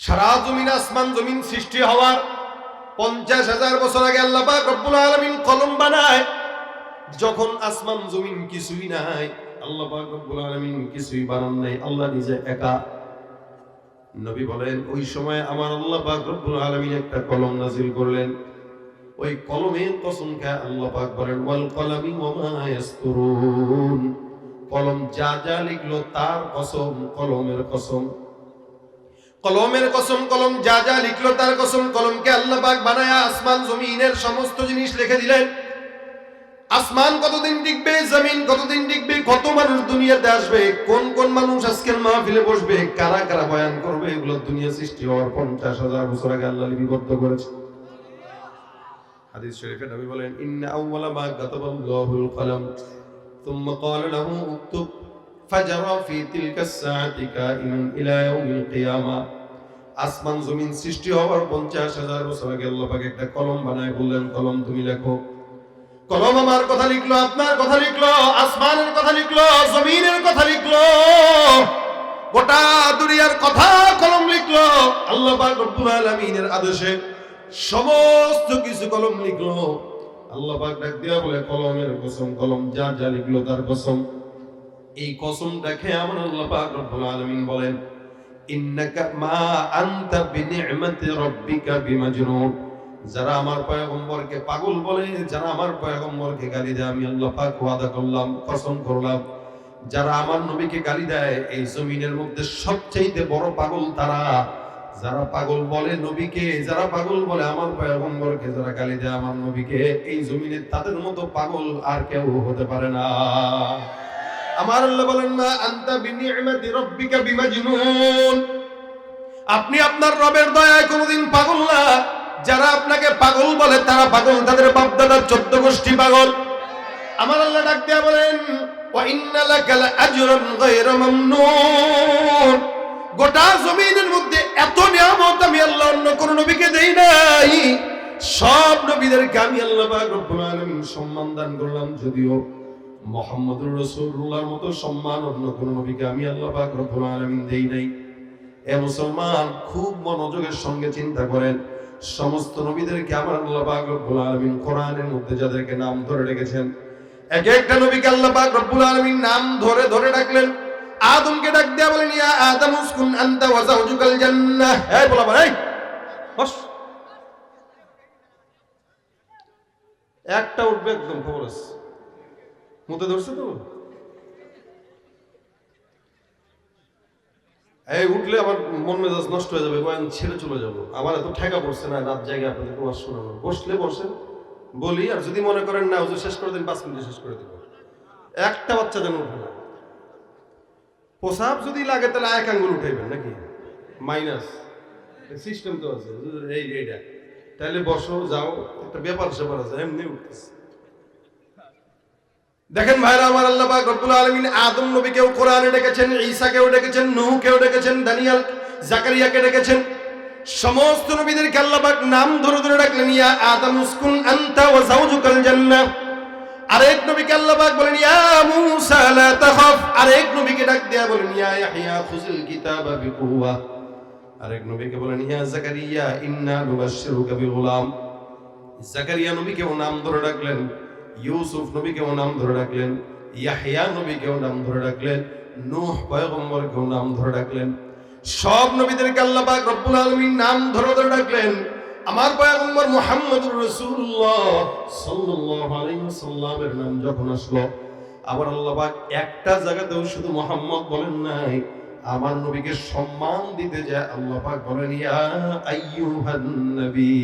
সারা জমিন আসমান জমিন সৃষ্টি হওয়ার পঞ্চাশ হাজার বছর আগে আল্লাহ রব্বুল আলামিন কলম বানায়, যখন আসমান জমিন কিছুই নাই রব্বুল আলামিন কিছুই বানান নাই, আল্লাহ নিজে একা। নবী বলেন, ওই সময় আমার আল্লাহ রব্বুল আলামিন একটা কলম নাজিল করলেন। ওই কলমের কসম খায় বলেন, ওয়াল কলামি ওয়া কলম যা যা লিখলো তার কসম, কলমের কসম। কলমের কসম কলম যা যা লিখলো তার কসম কলমকে আল্লাহ পাক বানায়া আসমান জমিনের সমস্ত জিনিস লিখে দিলেন আসমান কতদিন টিকবে জমিন কতদিন টিকবে কত মানুষ দুনিয়াতে আসবে কোন কোন মানুষ আজকের মাহফিলে বসবে কারা কারা বয়ান করবে এগুলো দুনিয়া সৃষ্টি হওয়ার পঞ্চাশ হাজার বছর আগে আল্লাহ লিপিবদ্ধ করেছে হাদিস শরীফে নবী বলেন ইন্না আউওয়ালা মা কাতাবাল্লাহুল কলম ثم قال له اكتب فجرى في تلك الساعة كائنا إلى يوم القيامة আসমান জমিন সৃষ্টি হওয়ার পঞ্চাশ হাজার বছর আগে আল্লাহ পাক একটা কলম বানায় বললেন কলম তুমি লেখো কলম আমার কথা লিখলো আপনার কথা লিখলো আসমানের কথা লিখলো জমিনের কথা লিখলো গোটা দুনিয়ার কথা কলম লিখলো আল্লাহ পাক রব্বুল আলামিনের আদেশে সমস্ত কিছু কলম লিখলো আল্লাহ পাক ডাক দিয়া বলে কলমের কসম কলম যা যা লিখলো তার কসম এই কসম দেখে আমার আল্লাহ পাক রব্বুল আলামিন বলেন, ইন্নাকা মা আনতা বিমাজনুন। যারা আমার পয়গম্বরকে পাগল বলে, যারা আমার পয়গম্বরকে গালি দেয়, আমি আল্লাহ পাক ওয়াদা করলাম, কসম করলাম। যারা আমার নবীকে গালি দেয়, এই জমিনের মধ্যে সবচেয়ে বড় পাগল তারা। যারা পাগল বলে নবীকে, যারা পাগল বলে আমার পয়গম্বরকে যারা গালি দেয় আমার নবীকে, এই জমিনে তাদের মতো পাগল আর কেউ হতে পারে না। আমার আল্লাহ বলেন না আন্তা বিনি'মাতি রাব্বিকা বিমাজনুন। আপনি আপনার রবের দয়ায় কোনোদিন পাগল না। যারা আপনাকে পাগল বলে, তারা পাগল। তাদের বাপ দাদার চোদ্দ গোষ্ঠী পাগল। আমার আল্লাহ ডাক দিয়া বলেন গোটা জমিনের মধ্যে এত নিয়ামত আমি আল্লাহ অন্য কোন নবীকে দেই নাই। সব নবীদেরকে আমি আল্লাহ সম্মান দান করলাম, যদিও মোহাম্মদুর রাসূলুল্লাহর মতো সম্মান অন্য কোন নবীকে আমি আল্লাহ পাক রব্বুল আলামিন দেই নাই। এ মুসলমান খুব মনোযোগের সঙ্গে চিন্তা করেন, সমস্ত নবীদেরকে আমার আল্লাহ পাক রব্বুল আলামিন কোরআনের মধ্যে যাদেরকে নাম ধরে রেখেছেন, এক একটা নবীকে আল্লাহ পাক রব্বুল আলামিন নাম ধরে ধরে ডাকলেন। আদমকে ডাক দেয়া বলেন, ইয়া আদম উসকুন আনতা ওয়া যাওজুকাল জান্নাহ। এই বলা ভাই বস। একটা উঠবে একদম খবর আছে। মুতে ধরছে তো? এই উঠলে আমার মন মেজাজ নষ্ট হয়ে যাবে বয়ান ছেড়ে চলে যাব। আমার এত ঠেকা পড়ছে না, রাত জায়গায় আপনাদের তোমার শোনানো বসলে বসেন, বলি, আর যদি মনে করেন না, হুজুর শেষ করে দিন, পাঁচ মিনিটে শেষ করে দেবো। একটা বাচ্চা যেন উঠে না। প্রসাব যদি লাগে, তাহলে এক আঙ্গুল উঠাইবেন নাকি? মাইনাস। সিস্টেম তো আছে এই এইটা তাহলে বসো, যাও, একটা ব্যাপার স্যাপার আছে, এমনি উঠতেছে। দেখেন ভাইরা, আমার আল্লাহ পাক আলামিন আদম নবীকেও কোরআনে ডেকেছেন ঈসাকেও ডেকেছেন, নূহকেও ডেকেছেন, দানিয়াল, জাকারিয়াকে ডেকেছেন। সমস্ত নবীদেরকে আল্লাহ নাম ধরে ধরে ডাকলেন, ইয়া আদম উসকুন আনতা ওয়া যাওজুকাল জান্নাহ আরেক নবীকে আল্লাহ পাক বলেন, ইয়া মূসা, লা তাখাফ। আরেক নবীকে ডাক দেয়া বলেন, ইয়া ইয়াহইয়া খুযিল কিতাবা বিকুওয়া। আরেক নবীকে বলেন, ইয়া জাকারিয়া, ইন্না নুবাশশিরুকা বিগুলাম। জাকারিয়া নবীকেও নাম ধরে ডাকলেন ইউসুফ নবীকেও নাম ধরে ডাকলেন, ইয়াহিয়া নবীকেও নাম ধরে ডাকলেন, নূহ পয়গম্বরকেও নাম ধরে ডাকলেন। সব নবীদেরকে আল্লাহ রব্বুল আলামিন নাম ধরে ধরে ডাকলেন। আমার পয়গম্বর মুহাম্মদুর রাসূলুল্লাহ সাল্লাল্লাহু আলাইহি ওয়াসাল্লামের নাম যখন আসলো, আবার আল্লাহ পাক একটা জায়গাতেও শুধু মুহাম্মদ বলেন নাই, আমার নবীকে সম্মান দিতে যায় আল্লাহ পাক বলেন, ইয়া আইয়ুহান নবী।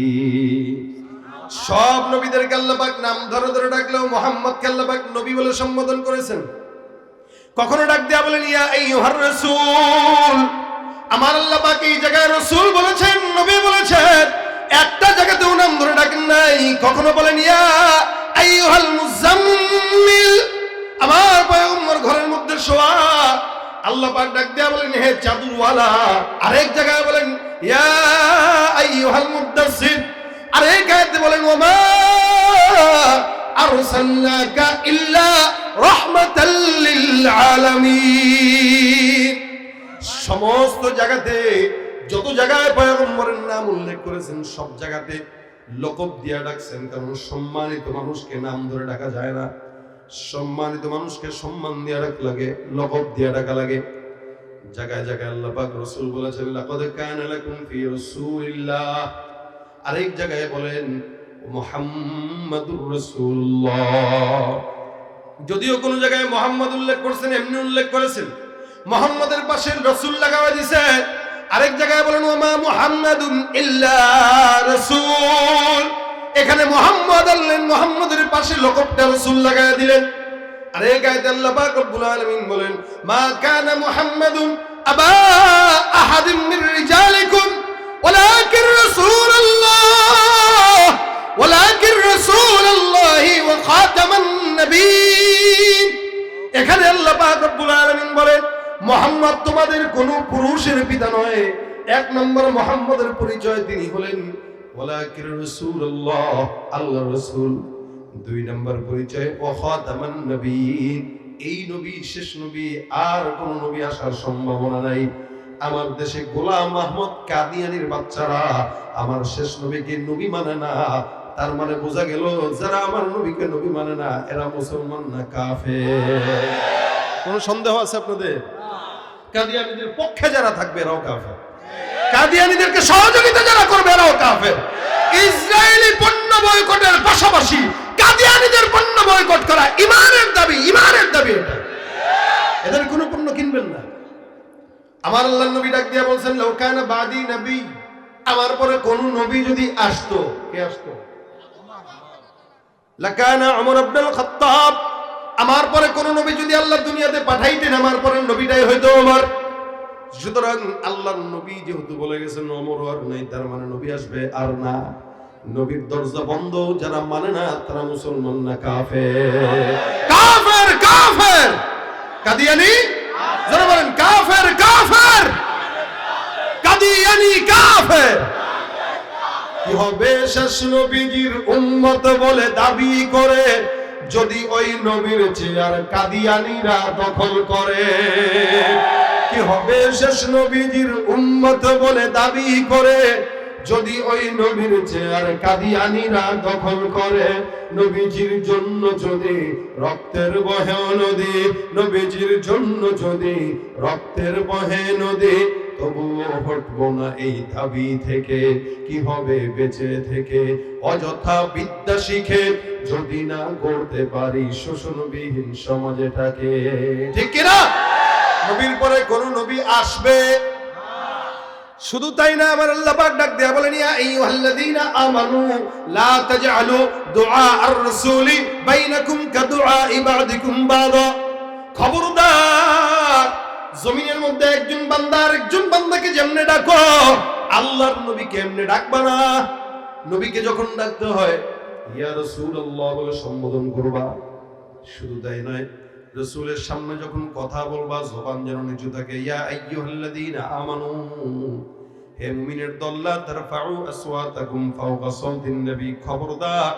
সব নবীদের আল্লাহ পাক নাম ধরে ধরে ডাকলেও মোহাম্মদ আল্লাহ পাক নবী বলে সম্বোধন করেছেন। কখনো ডাক দেয়া বলেন, ইয়া আইয়ুহার রাসূল। আমার আল্লাহ পাক এই জায়গায় রসুল বলেছেন, নবী বলেছেন। একটা জায়গাতেও নাম ধরে ডাকেন নাই। কখনো বলেন, ইয়া আইয়ুহাল মুজাম্মিল আমার পয়গম্বর ঘরের মধ্যে শোয়া। আল্লাহ পাক ডাক দেয়া বলেন, হে চাদুরওয়ালা। আরেক জায়গায় বলেন, ইয়া আইয়ুহাল মুদাসসির। আরেক আয়াতে বলেন, ওমা ইল্লা রাহমাতাল লিল আলামিন সমস্ত জায়গাতে, যত জায়গায় পয়গম্বরের নাম উল্লেখ করেছেন, সব জায়গাতে লকব দিয়া ডাকছেন, কারণ সম্মানিত মানুষকে নাম ধরে ডাকা যায় না। সম্মানিত মানুষকে সম্মান দিয়া ডাক লাগে লকব দিয়া ডাকা লাগে। জায়গায় জায়গায় আল্লাহ পাক রাসূল বলেছেন, লাকাদ কানা লাকুম ফি রাসূলিল্লাহ। আরেক জায়গায় বলেন যদিও কোন জায়গায় মোহাম্মদ উল্লেখ করছেন, এমনি উল্লেখ করেছেন। মোহাম্মদের পাশে রসুল লাগাওয়া দিছে। আরেক জায়গায় বলেন, ওমা মুহাম্মাদুন ইল্লা রাসূল। এখানে মোহাম্মদ আল্লেন মোহাম্মদের পাশে লোকটা রসুল লাগায় দিলেন। আরেক আয়াতে আল্লাহ পাক রব্বুল আলামিন বলেন, মা কানা মুহাম্মাদুন আবা আহাদিন মির রিজালিকুম ولكن رسول الله ولكن رسول الله وخاتم النبيين এখানে আল্লাহ পাক রব্বুল আলামিন বলেন মোহাম্মদ তোমাদের কোন পুরুষের পিতা নয় এক নম্বর মোহাম্মদের পরিচয় তিনি হলেন ওয়ালাকির রাসূলুল্লাহ আল্লাহ রাসূল দুই নম্বর পরিচয় ও খাতামান নবীন এই নবী শেষ নবী আর কোন নবী আসার সম্ভাবনা নাই আমার দেশে গোলাম মাহমুদ কাদিয়ানির বাচ্চারা, আমার শেষ নবীকে নবী মানে না। তার মানে বোঝা গেল, যারা আমার নবীকে নবী মানে না, এরা মুসলমান না কাফে কোন সন্দেহ আছে আপনাদের? কাদিয়ানিদের পক্ষে যারা থাকবে, এরাও কাফে কাদিয়ানিদেরকে সহযোগিতা যারা করবে, এরাও কাফের। ইসরায়েলি পণ্য বয়কটের পাশাপাশি কাদিয়ানিদের পণ্য বয়কট করা ইমানের দাবি ইমানের দাবি এটা। এদের কোনো পণ্য কিনবেন না। আমার আল্লাহ নবী ডাক দিয়া বলছেন লৌকানা বাদি নবী। আমার পরে কোন নবী যদি আসতো, কে আসতো? লাকানা ওমর ইবনুল খাত্তাব। আমার পরে কোন নবী যদি আল্লাহ দুনিয়াতে পাঠাইতেন, আমার পরে নবীটাই হয়তো ওমর সুতরাং আল্লাহর নবী যেহেতু বলে গেছেন ওমর আর নাই, তার মানে নবী আসবে আর না। নবীর দরজা বন্ধ, যারা মানে না, তারা মুসলমান না, কাফের। কাফের কাফের! কাদিয়ানি যারা বলেন কাফের হবে শেষ নবীজির বলে দাবি করে? যদি ওই নবীর চেয়ার কাদিয়ানিরা দখল করে, কি হবে শেষ নবীজির বলে দাবি করে? যদি ওই নবীর চেয়ার কাদিয়ানিরা দখল করে, নবীজির জন্য যদি রক্তের বহে নদী, নবীজির জন্য যদি রক্তের বহে নদী তবুও না এই দাবি থেকে। কি হবে বেঁচে থেকে? অযথা বিদ্যা শিখে যদি না করতে পারি শোষণবিহীন ঠিক কিনা? নবীর পরে কোন নবী আসবে? শুধু তাই না, আমার আল্লাহ ডাক দেয়া বলেন, ইয়া আইয়ুহাল্লাযীনা আমানু, লা তাজআলু দুআ আর-রাসূলি বাইনাকুম কাদুআ ইবাদিকুম বাদা। খবরদার জমিনের মধ্যে একজন বান্দা আর একজন বান্দাকে যেমনে ডাকো, আল্লাহর নবীকে এমনি ডাকবা না। নবীকে যখন ডাকতে হয়, ইয়া রাসূলুল্লাহ বলে সম্বোধন করবা। শুধু তাই নয়, রসুলের সামনে যখন কথা বলবা, জবান যেন নিচু থাকে, ইয়া আইয়ুহাল্লাযীনা আমানু, হে মুমিনের তারফাউ আসওয়াতাকুম ফাওকা নবী, খবরদার।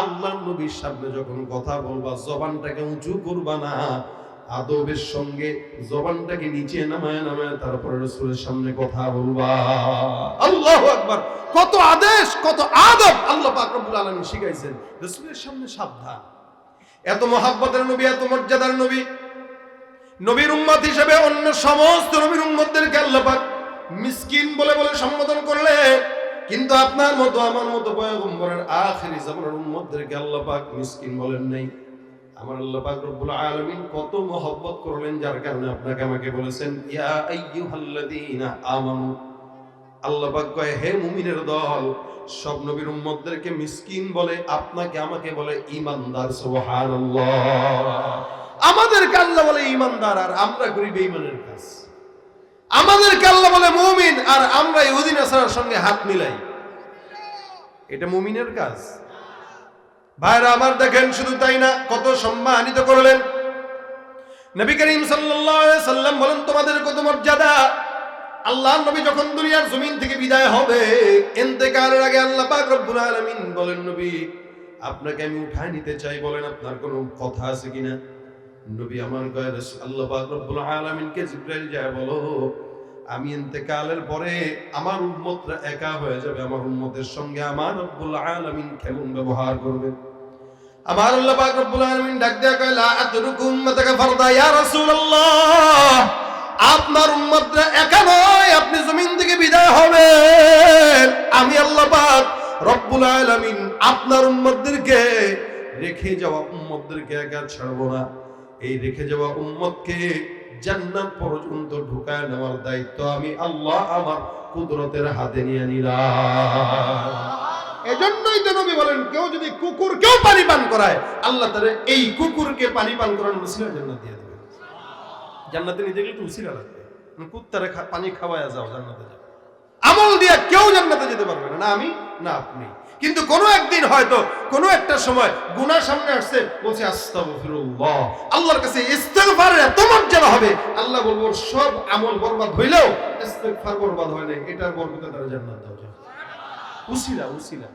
আল্লাহর নবীর সামনে যখন কথা বলবা, জবানটাকে উঁচু করবা না। আদবের সঙ্গে জবানটাকে নিচে নামায় নামায় তারপরে রসুলের সামনে কথা বলবা। আল্লাহু আকবার। কত আদেশ, কত আদব আল্লাহ পাক রব্বুল শিখাইছেন। রসুলের সামনে সাবধান। এত মহাব্বতের নবী, এত মর্যাদার নবী। নবীর উম্মত হিসেবে অন্য সমস্ত নবীর উম্মতদেরকে আল্লাহ মিসকিন বলে বলে সম্বোধন করলে, কিন্তু আপনার মতো, আমার মতো পয়গম্বরের আখেরি জামানের উম্মতদেরকে আল্লাহ মিসকিন বলেন নাই। আমার আল্লাহ পাক রব্বুল আলামিন কত মহব্বত করলেন যার কারণে আপনাকে আমাকে বলেছেন, ইয়া আইয়ুহাল্লাযীনা আমানু। আল্লাহ পাক কয়, হে মুমিনের দল, সব নবীর উম্মতদেরকে মিসকিন বলে, আপনাকে আমাকে বলে ইমানদার সুবহানাল্লাহ। আমাদেরকে আল্লাহ বলে ইমানদার আর আমরা করি বেঈমানের কাজ। আমাদেরকে আল্লাহ বলে মুমিন, আর আমরা ইহুদি নাসারার সঙ্গে হাত মিলাই। এটা মুমিনের কাজ। ভাইরা আমার দেখেন, শুধু তাই না, কত সম্মানিত করলেন। নবী করিম সাল্লাম বলেন, তোমাদের কত মর্যাদা? আল্লাহ নবী যখন দুনিয়ার জমিন থেকে বিদায় হবে ইন্তেকালের আগে আল্লাহ পাক রব্বুল আলামিন বলেন, নবী, আপনাকে আমি উঠায় নিতে চাই বলেন, আপনার কোনো কথা আছে কিনা? নবী আমার রাসূল- আল্লাহ পাক রব্বুল জিব্রাইল যায় বলো, আমি ইন্তেকালের পরে আমার উম্মতরা একা হয়ে যাবে, আমার উম্মতের সঙ্গে আমার রব্বুল আলামিন কেমন ব্যবহার করবে? আমার আল্লাহ পাক রব্বুল আলামিন ডাক দেয়া কয়, লা আতরুকু উম্মাতাকা ফারদা, ইয়া রাসূলুল্লাহ। আপনার উম্মতরা একা নয়, আপনি জমিন থেকে বিদায় হবেন। আমি আল্লাহ পাক রব্বুল আলামিন আপনার উম্মতদেরকে রেখে যাওয়া উম্মতদেরকে একা ছাড়বো না। এই রেখে যাওয়া উম্মতকে জান্নাত পর্যন্ত ঢুকায় নেওয়ার দায়িত্ব আমি আল্লাহ আমার কুদরতের হাতে নিয়ে নিলাম। এজন্যই তো নবী বলেন, কেউ যদি কুকুর কেউ পানি পান করায়, আল্লাহ তারে এই কুকুরকে পানি পান করানোর উসিলা জান্নাত দিয়ে দেবে জান্নাতে নিতে গেলে তো উসিলা লাগবে। কুত্তারে পানি খাওয়ায় যাও, জান্নাতে যাও। আমল দিয়ে কেউ জান্নাতে যেতে পারবে না। না আমি, না আপনি। কিন্তু কোনো একদিন হয়তো, কোনো একটা সময় গুনাহ সামনে আসছে, বলছে, আস্তাগফিরুল্লাহ। আল্লাহর কাছে ইস্তেগফারের এত মর্যাদা হবে। আল্লাহ বলব সব আমল বরবাদ হইলেও ইস্তেগফার বরবাদ হয় না এটার বরকতে তারা জান্নাত যাও উসিলা উসিলা।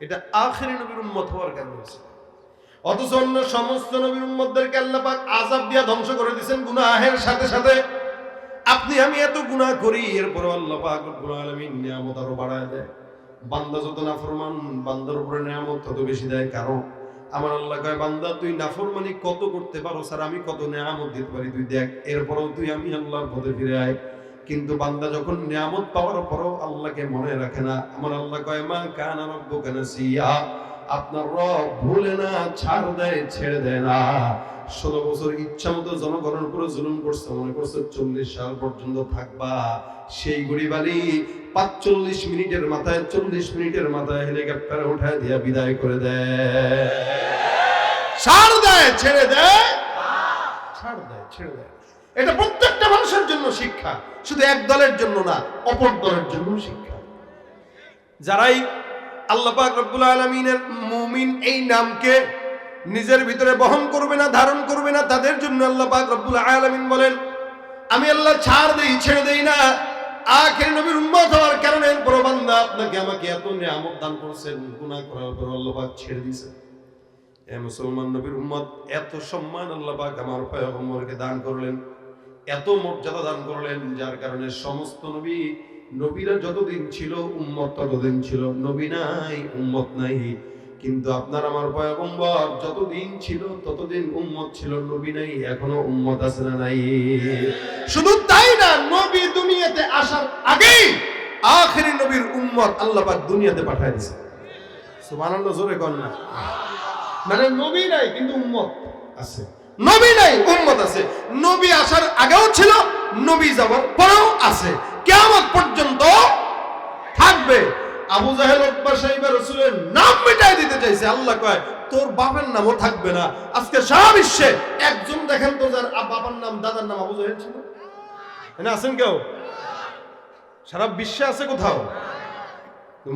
এটা আখেরি নবীর উম্মত হওয়ার কারণে হয়েছে অথচ অন্য সমস্ত নবীর উম্মতদেরকে আল্লাহ পাক আযাব দিয়া ধ্বংস করে দিয়েছেন গুনাহের সাথে সাথে। আপনি, আমি এত গুনাহ করি এরপর আল্লাহ পাক রব্বুল আলামিন নিয়ামত আরও বাড়ায় দেয়। বান্দা যত নাফরমান, বান্দার উপরে নিয়ামত তত বেশি দেয়। কারণ আমার আল্লাহ কয়, বান্দা, তুই নাফরমানি কত করতে পারো? স্যার, আমি কত নিয়ামত দিতে পারি? তুই দেখ, এরপরও তুই আমি আল্লাহর পথে ফিরে আয়। কিন্তু বান্দা যখন নিয়ামত পাওয়ার পরও আল্লাহকে মনে রাখে না, আমার আল্লাহ কয়, মা কানা রব্বুকা নাসিয়া। আপনার রব ভুলে না, ছাড় দেয়, ছেড়ে দেয় না। ষোলো বছর ইচ্ছা মতো জনগণের উপরে জুলুম করছে, মনে করছে চল্লিশ সাল পর্যন্ত থাকবা। সেই গরিবালি পাঁচচল্লিশ মিনিটের মাথায়, চল্লিশ মিনিটের মাথায় হেলিকপ্টারে উঠায় দিয়া বিদায় করে দেয়। ছাড় দেয়, ছেড়ে দেয়। ছাড় দেয়, ছেড়ে দেয়। এটা প্রত্যেকটা মানুষের জন্য শিক্ষা। শুধু এক দলের জন্য না, অপর দলের জন্য শিক্ষা। যারাই আল্লাহ পাক রব্বুল আলামিনের মুমিন এই নামকে নিজের ভিতরে বহন করবে না, ধারণ করবে না, তাদের জন্য আল্লাহ পাক রব্বুল আলামিন বলেন, আমি আল্লাহ ছাড় দেই, ছেড়ে দেই না। আখের নবীর উম্মত হওয়ার কারণে এরপর বান্দা আপনাকে আমাকে এত নিয়ামত দান করছেন গুনাহ করার পর আল্লাহ পাক ছেড়ে দিয়েছেন এ মুসলমান নবীর উম্মত, এত সম্মান আল্লাহ পাক আমার পয়গম্বরকে দান করলেন। এত মর্যাদা দান করলেন, যার কারণে সমস্ত নবী, নবীরা যতদিন ছিল, উম্মত ততদিন ছিল। নবী নাই, উম্মত নাই। কিন্তু আপনার আমার পয়গম্বর যতদিন ছিল, ততদিন উম্মত ছিল, নবী নাই, এখনও উম্মত আছে না নাই। শুধু তাই না, নবী দুনিয়াতে আসার আগেই আখেরি নবীর উম্মত আল্লাহ পাক দুনিয়াতে পাঠায় দিয়েছে। সুবহানাল্লাহ, জোরে কর না। মানে নবী নাই, কিন্তু উম্মত আছে। নবী নাই, উম্মত আছে। নবী আসার আগেও ছিল, নবী যাওয়ার পরেও আছে। কিয়ামত পর্যন্ত থাকবে। আবু জাহেল উতবা সাইবা রাসূলের নাম মিটাই দিতে চাইছে। আল্লাহ কয়, তোর বাবার নামও থাকবে না। আজকে সারা বিশ্বে একজন দেখেন তো যার বাবার নাম, দাদার নাম আবু জাহেল ছিল? এখানে আছেন কেউ? সারা বিশ্বে আছে কোথাও?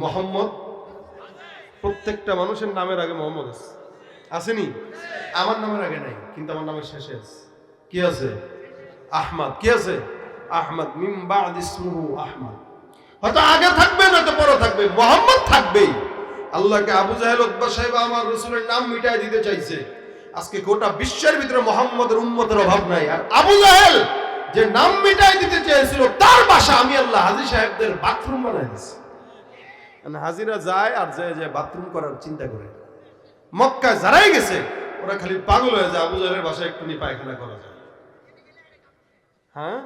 মোহাম্মদ, প্রত্যেকটা মানুষের নামের আগে মোহাম্মদ আছে। আসেনি? আমার নামের আগে নাই, কিন্তু আমার নামের শেষে কি আছে? আহমদ। কি আছে? আহমদ। মিম বাদ ইসমুহু আহমদ। হয়তো আগে থাকবে, নয়তো পরে থাকবে। মোহাম্মদ থাকবেই। আল্লাহকে আবু জাহেল সাহেব, আমার রসুলের নাম মিটাই দিতে চাইছে। আজকে গোটা বিশ্বের ভিতরে মোহাম্মদের, উম্মতের অভাব নাই। আর আবু জাহেল যে নাম মিটাই দিতে চেয়েছিল, তার বাসা আমি আল্লাহ হাজি সাহেবদের বাথরুম বানাই দিছি। মানে হাজিরা যায় আর যায় যায় বাথরুম করার চিন্তা করে। মক্কায় যারাই গেছে, ওরা খালি পাগল হয়ে যায়, আবু জাহেলের বাসায় একটু নি পায়খানা করা যায়। হ্যাঁ?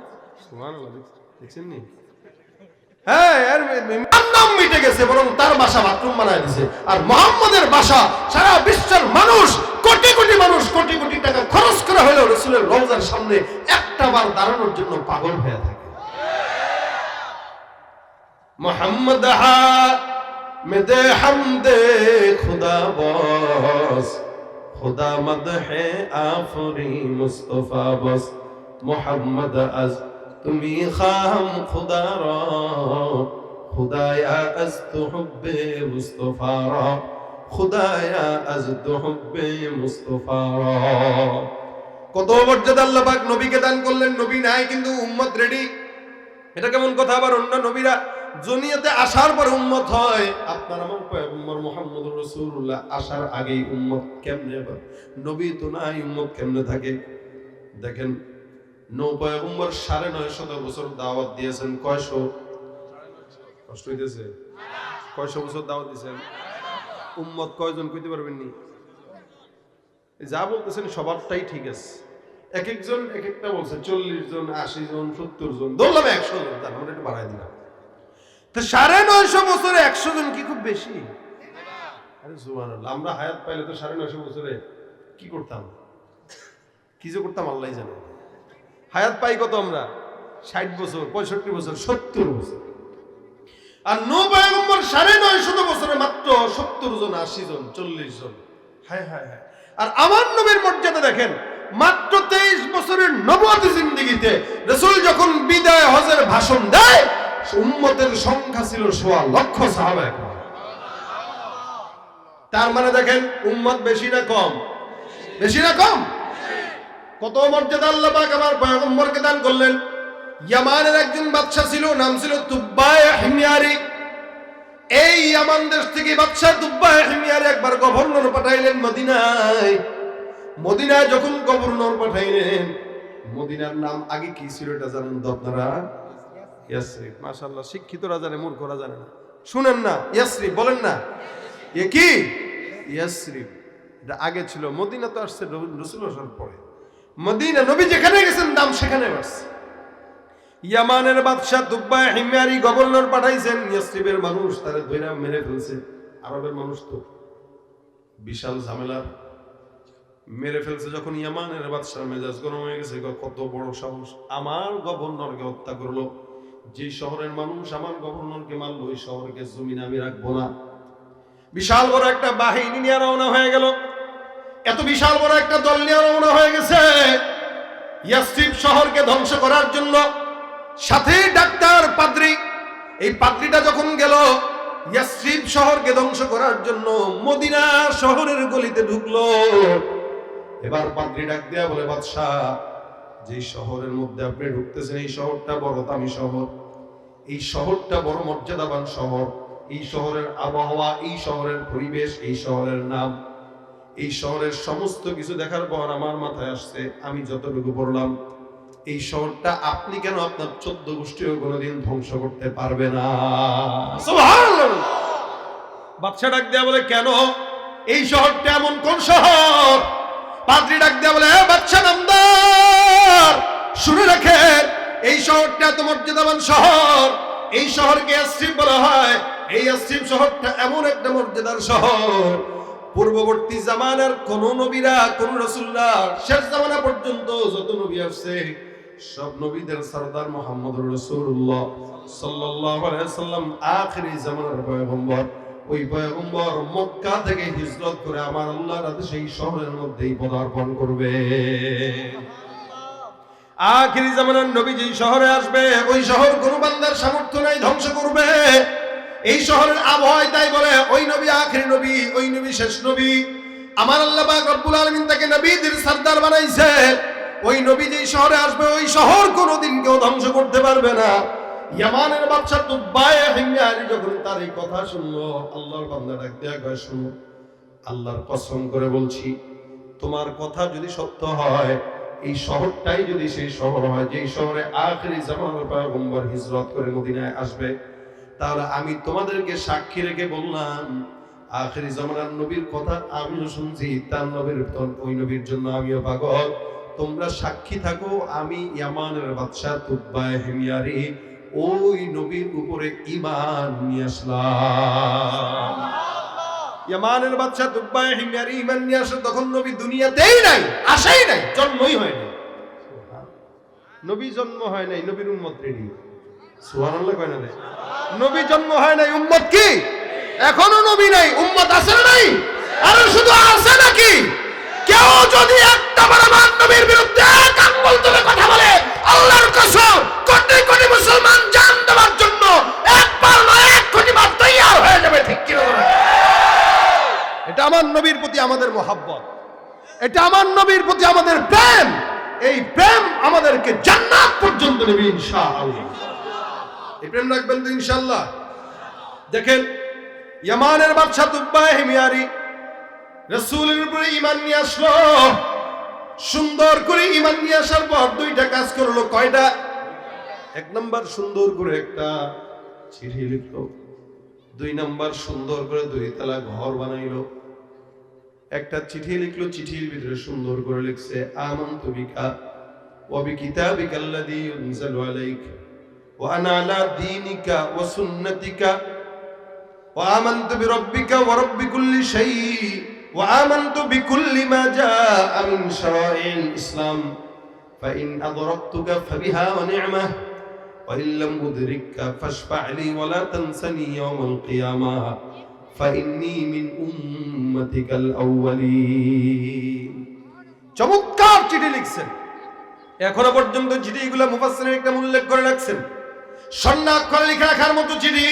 দেখছেন নি? হ্যাঁ নাম মিটে গেছে, বরং তার বাসা বাথরুম বানায় দিছে। আর মোহাম্মদের বাসা, সারা বিশ্বের মানুষ, কোটি কোটি মানুষ, কোটি কোটি টাকা খরচ করে হলেও রসুলের রওজার সামনে একটা বার দাঁড়ানোর জন্য পাগল হয়ে থাকে। মোহাম্মদ হা মেদে হামদে খুদা বস, খুদা মদ হে আফরি মুস্তফা বস। মোহাম্মদ আজ তুমি খাম খুদা রা খুদায়া আজ তো হুব্বে মুস্তফা রা খুদায়া আজ তো হুব্বে মুস্তফা রা কত মর্যাদা আল্লাহ পাক নবীকে দান করলেন, নবী নাই কিন্তু উম্মত রেডি এটা কেমন কথা আবার অন্য নবীরা দুনিয়াতে আসার পর উম্মত হয়। আপনার আমার পয়গম্বর মুহাম্মদুর রাসূলুল্লাহ আসার আগেই উম্মত কেমনে আবার নবী তো নাই, উম্মত কেমনে থাকে? দেখেন নৌ পয়গম্বর সাড়ে নয় শত বছর দাওয়াত দিয়েছেন। কয়শো? কষ্ট হইতেছে। কয়শো বছর দাওয়াত দিয়েছেন? উম্মত কয়জন কইতে পারবেন নি? যা বলতেছেন সবারটাই ঠিক আছে। এক একজন এক একটা বলছে, চল্লিশ জন, আশি জন, সত্তর জন, ধরলাম একশো জন, তার মানে একটু বাড়াই দিলাম। তো সাড়ে নয়শো বছরে একশো জন কি খুব বেশি? আমরা হায়াত পাইলে তো সাড়ে নয়শো বছরে কি করতাম? কি যে করতাম আল্লাহ জানে। হায়াত পাই কত আমরা? ষাট বছর, পঁয়ষট্টি বছর, সত্তর বছর। আর নো সাড়ে নয় শত বছরে মাত্র সত্তর জন, আশি জন, চল্লিশ জন। হায় হায় হায়। আর আমার নবীর মর্যাদা দেখেন, মাত্র তেইশ বছরের নবতী জিন্দিগিতে রসুল যখন বিদায় হজের ভাষণ দেয় উম্মতের সংখ্যা ছিল সোয়া লক্ষ সাহাবা একরাম। তার মানে দেখেন, উম্মত বেশি না কম? বেশি না কম? কত মর্যাদা আল্লাহ পাক আমার পয়গম্বরকে দান করলেন। ইয়ামানের একজন বাদশা ছিল, নাম ছিল তুব্বায় এই ইয়ামান দেশ থেকে বাদশা তুব্বায় হিমিয়ারি একবার গভর্নর পাঠাইলেন মদিনায়। মদিনায় যখন গভর্নর পাঠাইলেন, মদিনার নাম আগে কি ছিল এটা জানেন তো ইয়াসরিফ, মাশাআল্লাহ, শিক্ষিতরা জানে, মূর্খরা জানে না। শুনেন না, ইয়াসরিফ, বলেন না। এ কি? ইয়াসরিফ, এটা আগে ছিল, মদিনা তো আসছে রসুল আসার পরে। মদিনা নবী যেখানে গেছেন, দাম সেখানে বাড়ছে। ইয়ামানের বাদশাহ দুব্বায় হিমিয়ারি গভর্নর পাঠাইছেন, ইয়াসরিফের মানুষ তারে ধইরা মেরে ফেলছে। আরবের মানুষ তো বিশাল ঝামেলার মেরে ফেলছে যখন ইয়ামানের বাদশাহ মেজাজ গরম হয়ে গেছে কত বড় সাহস। আমার গভর্নরকে হত্যা করল। যে শহরের মানুষ আমার গভর্নরকে মারলো, ওই শহরকে জমিন আমি রাখব না। বিশাল বড় একটা বাহিনী নিয়ে রওনা হয়ে গেল। এত বিশাল বড় একটা দল নিয়ে রওনা হয়ে গেছে। ইয়াসরিফ শহরকে ধ্বংস করার জন্য সাথে ডাক্তার পাদ্রি, এই পাদ্রিটা যখন গেল, ইয়াসরিফ শহরকে ধ্বংস করার জন্য মদিনা শহরের গলিতে ঢুকলো। এবার পাদ্রি ডাক দেয়া বলে, বাদশাহ যে শহরের মধ্যে আপনি ঢুকতেছেন, এই শহরটা বড় দামি শহর। এই শহরটা বড় মর্যাদাবান শহর। এই শহরের আবহাওয়া, এই শহরের পরিবেশ, এই শহরের নাম। এই শহরের সমস্ত কিছু দেখার পর আমার মাথায় আসছে, আমি যতটুকু পড়লাম, এই শহরটা আপনি কেন আপনার চোদ্দ গোষ্ঠীও কোনোদিন ধ্বংস করতে পারবে না! বাদশা ডাক দেয়া বলে, কেন? এই শহরটা এমন কোন শহর? পাদ্রি ডাক দেয়া বলে, "এ বাদশা নামদার, শুনে রাখেন এই শহরটা এত মর্যাদাবান শহর। এই শহরকে আসিম বলা হয়। এই আসিম শহরটা এমন একটা মর্যাদার শহর। পূর্ববর্তী জামানার কোন নবীরা, কোন রসুল্লাহ শেষ জামানা পর্যন্ত যত নবী আসছে, সব নবীদের সরদার মোহাম্মদ রসুল্লাহ সাল্লাম আখেরি জামানার পয়গম্বর। ওই পয়গম্বর মক্কা থেকে হিজরত করে আমার আল্লাহর রাতে সেই শহরের মধ্যেই পদার্পণ করবে। আখিরি জামানার নবী যেই শহরে আসবে, ওই শহর কোন বান্দার সামর্থ্য নাই, ধ্বংস করবে। এই শহরের আবহাওয়ায় তাই বলে, ওই নবী আখিরি নবী, ওই নবী শেষ নবী। আমার আল্লাহ পাক রব্বুল আলামিন তাকে নবীদের সর্দার বানাইছে। ওই নবী যেই শহরে আসবে, ওই শহর কোনোদিন কেউ ধ্বংস করতে পারবে না। ইয়ামানের বাদশা তুব্বায়ে হিমিয়ারি যখন তার এই কথা শুনলো, আল্লাহর বান্দা ডাক দেয়া কয়, শুনো, আল্লাহর কসম করে বলছি, তোমার কথা যদি সত্য হয় এই শহরটাই যদি সেই শহর হয়, যেই শহরে আখরি জামানের পয়গম্বর হিজরত করে মদিনায় আসবে, তাহলে আমি তোমাদেরকে সাক্ষী রেখে বললাম, আখরি জামানার নবীর কথা আমিও শুনছি, তার নবীর ওই নবীর জন্য আমিও পাগল। তোমরা সাক্ষী থাকো, আমি ইয়ামানের বাদশাহ তুব্বায় হেমিয়ারি ওই নবীর উপরে ইমান নিয়ে আসলাম। ইয়ামানের বাদশাহ দুব্বায় হিমিয়ারি ঈমান নিয়ে আসে, তখন নবী দুনিয়াতেই নাই আসেই নাই, জন্মই হয় নাই। নবী জন্ম হয় নাই, নবীর উম্মত রেডি। সুবহানাল্লাহ কয় না নবী জন্ম হয় নাই, উম্মত কি? এখনও নবী নাই, উম্মত আছে না নাই? আর শুধু আছে নাকি? কেউ যদি একটা বার আমার নবীর বিরুদ্ধে এক আঙ্গুল তুলে কথা বলে, আল্লাহর কসম, কোটি কোটি মুসলমান জান দেওয়ার জন্য একবার নয় এক কোটি বার তৈয়ার হয়ে যাবে, ঠিক কি বলেন? এটা আমার নবীর প্রতি আমাদের মোহাব্বত। এটা আমার নবীর প্রতি আমাদের প্রেম। এই প্রেম আমাদেরকে জান্নাত পর্যন্ত নেবে ইনশাআল্লাহ। এই প্রেম রাখবেন তো ইনশাআল্লাহ। দেখেন, ইয়ামানের বাদশা তুব্বায় হিমিয়ারি রসুলের উপরে ইমান নিয়ে আসলো। সুন্দর করে ইমান নিয়ে আসার পর দুইটা কাজ করল। কয়টা? এক নাম্বার সুন্দর করে একটা চিঠি লিখলো। দুই নাম্বার সুন্দর করে দুই তালা ঘর বানাইলো। একটা চিঠি লিখলো চিঠির ভিতরে সুন্দর করে লিখছে আমন্ত বিকা وبكتابك الذي ينزل عليك وأنا على دينك وسنتك وآمنت بربك ورب كل شيء وآمنت بكل ما جاء من شرائع الإسلام فإن أدركتك فبها ونعمة وإن لم أدركك فاشفع لي ولا تنسني يوم القيامة فإني من أمتك الأولين চমৎকার চিঠি লিখছেন এখনো পর্যন্ত চিঠিগুলো মুফাসসিরিন একদম উল্লেখ করে রাখছেন স্বর্ণাক্ষরে লিখে রাখার মতো চিঠি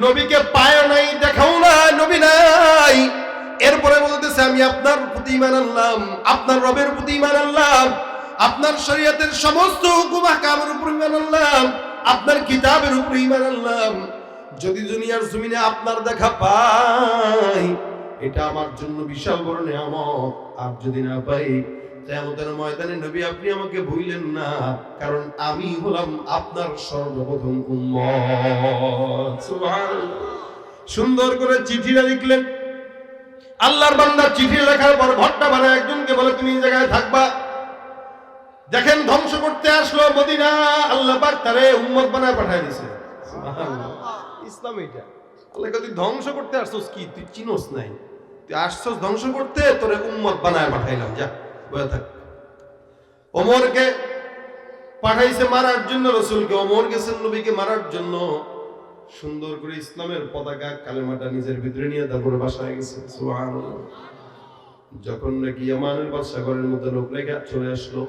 নবীকে পায় নাই দেখাও না নবী নাই এরপরে বলতেছে আমি আপনার প্রতি ইমান আনলাম আপনার রবের প্রতি ইমান আনলাম আপনার শরীয়তের সমস্ত হুকুম আহকামের উপর ইমান আনলাম আপনার কিতাবের উপর ইমান আনলাম যদি দুনিয়ার জমিনে আপনার দেখা পাই, এটা আমার জন্য বিশাল বড় নিয়ামত। আর যদি না পাই ময়দানে নবী আপনি আমাকে না, কারণ আমি হলাম আপনার সর্বপ্রথম সুন্দর করে চিঠিটা লিখলেন। আল্লাহর বান্দা চিঠি লেখার পর ঘরটা বানায় একজনকে বলে, তুমি এই জায়গায় থাকবা? দেখেন ধ্বংস করতে আসলো মদিনা, আল্লাহ পাক তারে উম্মত বানায় পাঠায় দিয়েছে। ইসলাম এটা। আল্লাহ তুই ধ্বংস করতে কি? তুই চিনোস নাই। তুই ধ্বংস করতে, তোরে উম্মত বানায় পাঠাইলাম, যা, বয়ে থাক। ওমরকে পাঠাইছে মারার জন্য, রসুলকে ওমর গেছেন নবীকে মারার জন্য। সুন্দর করে ইসলামের পতাকা, কালেমাটা নিজের ভিতরে নিয়ে তারপরে বাসায় গেছে। যখন নাকি ইয়ামানের বাদশা ঘরের মধ্যে লোক রেখে চলে আসলো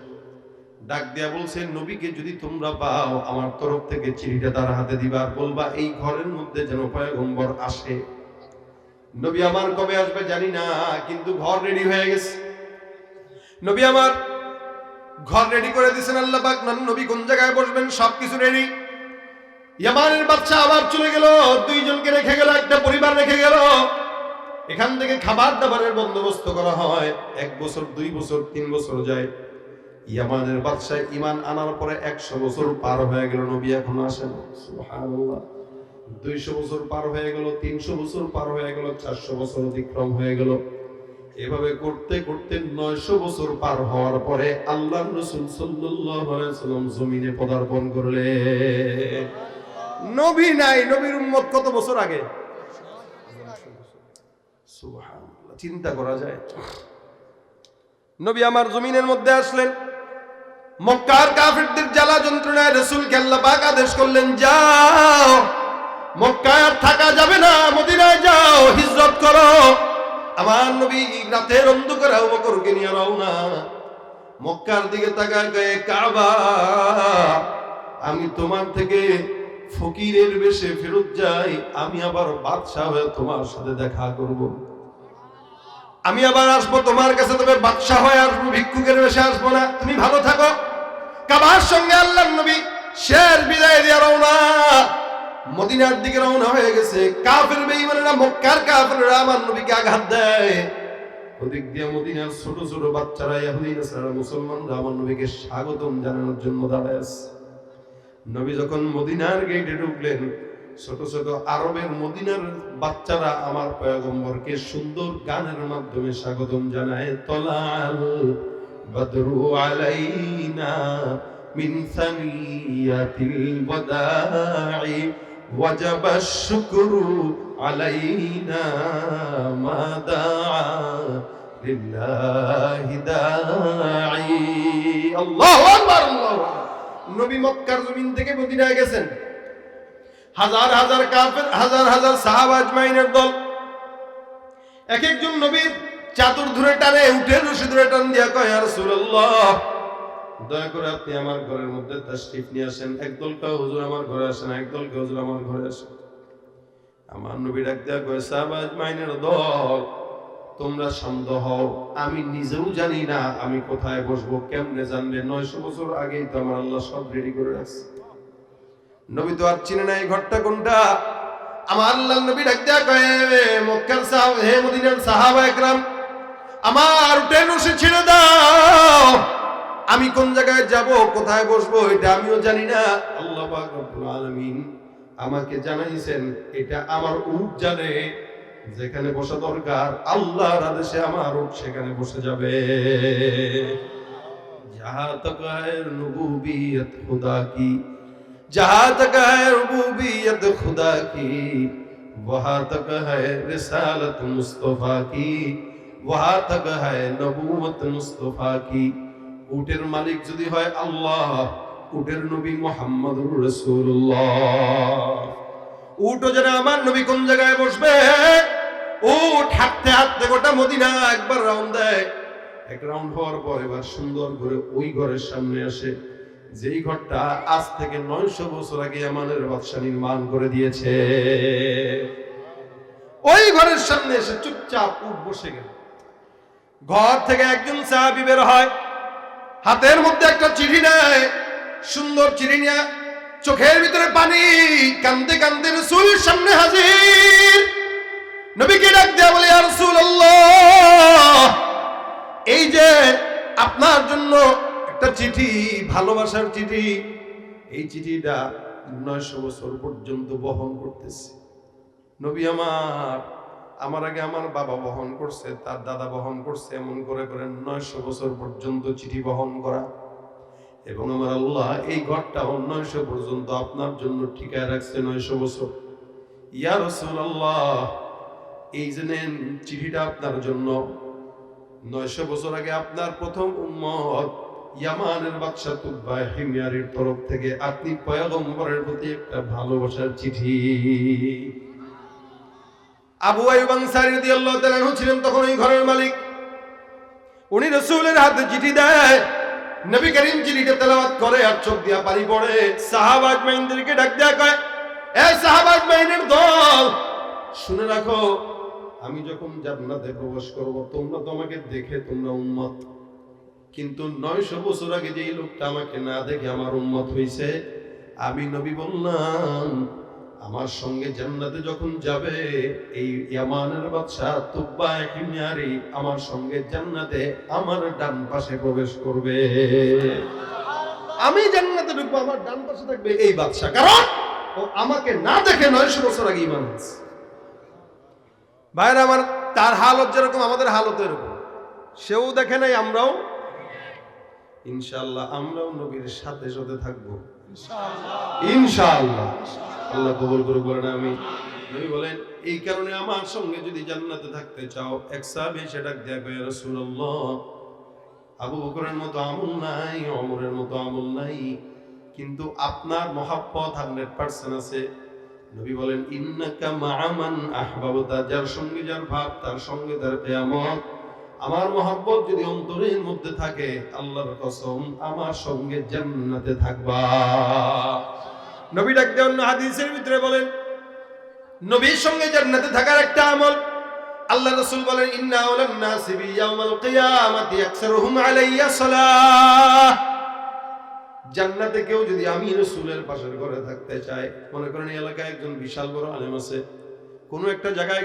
ডাক দিয়া বলছে নবীকে যদি তোমরা পাও, আমার তরফ থেকে চিঠিটা তার হাতে দিবা বলবা, এই ঘরের মধ্যে যেন পয়গম্বর আসে। নবী আমার কবে আসবে জানি না, কিন্তু ঘর রেডি হয়ে গেছে। নবী আমার ঘর রেডি করে দিয়েছেন, আল্লাহ পাক নন নবী কোন জায়গায় বসবেন? সবকিছু রেডি ইয়ামানের বাচ্চা আবার চলে গেল, দুইজনকে রেখে গেল, একটা পরিবার রেখে গেল। এখান থেকে খাবার দাবারের বন্দোবস্ত করা হয়, এক বছর, দুই বছর, তিন বছর যায়। ইয়ামানের বাদশাহ ইমান আনার পরে একশো বছর পার হয়ে গেল, নবী এখন আসেন। দুইশো বছর পার হয়ে গেল, তিনশো বছর পার হয়ে গেল, চারশো বছর অতিক্রম হয়ে গেল। এভাবে করতে করতে নয়শো বছর পার হওয়ার পরে আল্লাহ রসুল সাল্লাম জমিনে পদার্পণ করলে নবী নাই, নবীর উম্মত কত বছর আগে? চিন্তা করা যায়। নবী আমার জমিনের মধ্যে আসলেন। মক্কার কাফিরদের জ্বালা যন্ত্রণায় রসুলকে আল্লাহ পাক আদেশ করলেন, যাও, মক্কায় থাকা যাবে না, মদিনায় যাও, হিজরত করো। আমার নবী রাতের অন্ধকারে বকরকে নিয়ে রওনা। মক্কার দিকে তাকায় গায়ে কাবা, আমি তোমার থেকে ফকিরের বেশে ফেরত যাই, আমি আবার বাদশাহ হয়ে তোমার সাথে দেখা করব। আমি আবার আসব তোমার কাছে, তবে বাদশাহ হয়ে আসব, ভিক্ষুকের বেশে আসব না। তুমি ভালো থাকো। কাবার সঙ্গে আল্লাহ নবী শের বিদায় দিয়ে রওনা। মদিনার দিকে রওনা হয়ে গেছে। কাফের বেঈমানেরা, মক্কার কাফেররা আমার নবীকে আঘাত দেয়। ওদিক দিয়ে মদিনার ছোট ছোট বাচ্চারা ইহুদি নাসারা মুসলমানরা আমার নবীকে স্বাগতম জানানোর জন্য দাঁড়ায় আছে। নবী যখন মদিনার গেটে ঢুকলেন, ছোট ছোট আরবের মদিনার বাচ্চারা আমার পয়গম্বরকে সুন্দর গানের মাধ্যমে স্বাগতম জানায়, তলাল বদরু আলাইনা মিন সানিয়াতিল ওয়াদাই وجب الشكر علينا ما دعا لله داعي الله اكبر الله নবী মক্কার জমিন থেকে মদিনায় গেছেন হাজার হাজার কাফের হাজার হাজার সাহাবা আজমাইনের দল এক একজন নবীর চাদর ধরে টানে, উঠে রশি ধরে টান দিয়া কয় আর রাসূলুল্লাহ, দয়া করে আপনি আমার ঘরের মধ্যে তাশরিফ নিয়ে আসেন। একদল কেউ হুজুর আমার ঘরে আসেন একদল কেউ হুজুর আমার ঘরে আসেন আমার নবী ডাক দেয়া কয় সাহাবা আজমাইনের দল, তোমরা শান্ত হও। আমি নিজেও জানি না আমি কোথায় বসবো, কেমনে জানলে? নয়শো বছর আগেই তো আমার আল্লাহ সব রেডি করে রাখছে। নবী তো আর চিনে না এই ঘরটা কোনটা। আমার আল্লাহ নবী ডাক দেয়া কয় মক্কার সাহাব হে মদিনার সাহাবা একরাম আমার উঠে নসে ছেড়ে দাও। আমি কোন জায়গায় যাব, কোথায় বসবো, এটা আমিও জানি না। আল্লাহ রব্বুল আলামিন আমাকে জানাইছেন, এটা আমার উট জানে, যেখানে বসা দরকার। আল্লাহর আদেশে আমার উট সেখানে বসে যাবে। যাহা তক নবুবিয়ত খুদা কি, যাহা তক রুবুবিয়ত খুদা কি ওহা তক রিসালত মুস্তফা কি। वहां तक है नबूवत मुस्तफा की উটের মালিক যদি হয় আল্লাহ উটের নবী মোহাম্মদুর রাসূলুল্লাহ উটও যেন আমার নবী কোন জায়গায় বসবে উট হাঁটতে হাঁটতে গোটা মদিনা একবার রাউন্ড দেয় এক রাউন্ড হওয়ার পর এবার সুন্দর করে ওই ঘরের সামনে আসে যেই ঘরটা আজ থেকে নয়শো বছর আগে আমাদের বাদশা নির্মাণ করে দিয়েছে ওই ঘরের সামনে এসে চুপচাপ উঠ বসে গেল ঘর থেকে একজন সাহাবি বের হয়, হাতের মধ্যে একটা চিঠি নেয়, সুন্দর চিঠি নিয়ে চোখের ভিতরে পানি, কান্দে কান্দে রসুল সামনে হাজির। নবীকে ডাক দেয়া বলে আর রসুল এই যে আপনার জন্য একটা চিঠি, ভালোবাসার চিঠি, এই চিঠিটা নয়শো বছর পর্যন্ত বহন করতেছে। নবী আমার আমার আগে আমার বাবা বহন করছে, তার দাদা বহন করছে, এমন করে করে নয়শো বছর পর্যন্ত চিঠি বহন করা। এবং আমার আল্লাহ এই ঘরটা নয়শো পর্যন্ত আপনার জন্য ঠিকায় রাখছে নয়শো বছর। ইয়া রসুল আল্লাহ এই যে চিঠিটা আপনার জন্য, নয়শো বছর আগে আপনার প্রথম উম্মত ইয়ামানের বাদশা তুব্বা হিমিয়ারির তরফ থেকে, আপনি পয়গম্বরের প্রতি একটা ভালোবাসার চিঠি। আবু তাআলা ছিলেন তখন ওই ঘরের মালিক। উনি রসুলের হাতে চিঠি দেয়। নবী করিম চিঠিটা তেলাওয়াত করে, আর চোখ দিয়া পানি পড়ে। সাহাবা আজমাইনদেরকে ডাক দেয়া কয়, এ সাহাবা আজমাইনের দল, শুনে রাখো, আমি যখন জান্নাতে প্রবেশ করব, তোমরা তো আমাকে দেখে, তোমরা উম্মত। কিন্তু নয়শো বছর আগে যে লোকটা আমাকে না দেখে আমার উন্মত হয়েছে আমি নবী বললাম আমার সঙ্গে জান্নাতে যখন যাবে, এই ইয়ামানের বাদশা তুব্বা হিমিয়ারি আমার সঙ্গে জান্নাতে আমার ডান পাশে প্রবেশ করবে। আমি জান্নাতে ঢুকবো, আমার ডান পাশে থাকবে এই বাদশা কারণ ও আমাকে না দেখে নয়শো বছর আগে ইমান ভাইরা, আমার তার হালত যেরকম, আমাদের হালত এরকম। সেও দেখে নাই, আমরাও। ইনশাআল্লাহ আমরাও নবীর সাথে সাথে থাকব। ইনশাআল্লাহ। আল্লাহ কবুল বলেন আমি। নবী বলেন, এই কারণে আমার সঙ্গে যদি জান্নাতে থাকতে চাও, এক সাহাবী রাসূলুল্লাহ, আবু বকরের মতো আমল নাই অমরের মতো আমল নাই, কিন্তু আপনার মহাব্বত হান্ড্রেড পার্সেন্ট আছে। নবী বলেন, ইন্নাকা মাআমান আহবাবতা, যার সঙ্গে যার ভাব, তার সঙ্গে তার কিয়ামত আমার মহাব্বত যদি অন্তরের মধ্যে থাকে, আল্লাহর কসম আমার সঙ্গে জান্নাতে থাকবা। নবী ডাক দেন হাদিসের ভিতরে বলেন, নবীর সঙ্গে জান্নাতে থাকার একটা আমল। আল্লাহ রাসূল বলেন, ইন্না আওলান নাসি বি ইয়াউমাল কিয়ামাতি আকসারুহুম আলাইয়া সালাহ। জান্নাতে কেউ যদি আমি রসুলের পাশের ঘরে থাকতে চায়, মনে করেন এলাকায় একজন বিশাল বড় আলেম আছে, কোনো একটা জায়গায়